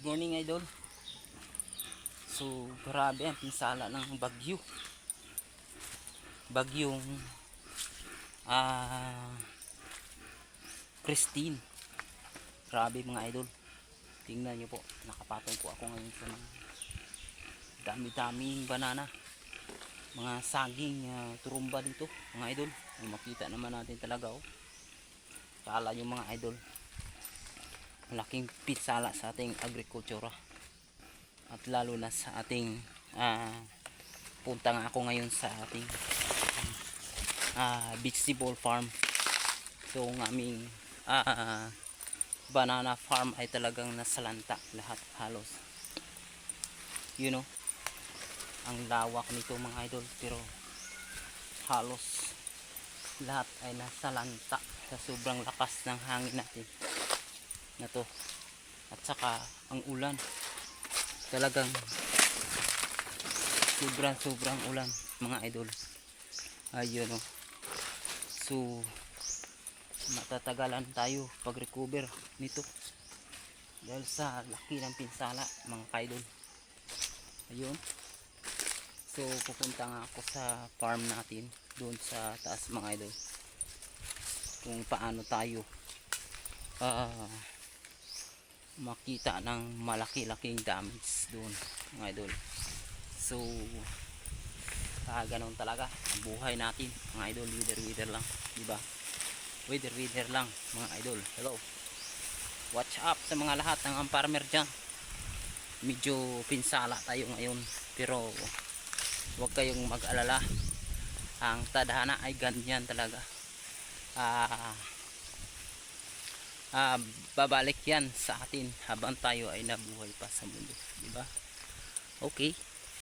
Good morning idol. So, grabe ang pinsala ng bagyo. Bagyong ah Christine. Grabe mga idol. Tingnan niyo po, nakapatong po ako ngayon sa mga dami-daming banana. Mga saging ah, turumba dito, mga idol. Makita naman natin talaga oh. Kala yung mga idol malaking pinsala sa ating agrikultura at lalo na sa ating ah, punta nga ako ngayon sa ating ah, vegetable farm. So ang aming ah, banana farm ay talagang nasalanta lahat halos. You know ang lawak nito mga idol pero halos lahat ay nasalanta sa sobrang lakas ng hangin natin na to. At saka ang ulan. Talagang sobrang sobrang ulan mga idol. Ayun o so matatagalan tayo pag recover nito. Dahil sa laki ng pinsala mga idol ayun. So pupunta nga ako sa farm natin doon sa taas mga idol. Kung paano tayo ah makita ng malaki-laking damage doon mga idol. So ah, ganun talaga ang buhay natin mga idol. Wither wither lang di ba wither wither lang mga idol. Hello. Watch up sa mga lahat ng farmer dyan. Medyo pinsala tayo ngayon pero huwag kayong mag-alala. Ang tadhana ay ganyan talaga. Ah ah, babalik yan sa atin habang tayo ay nabuhay pa sa mundo di ba? Okay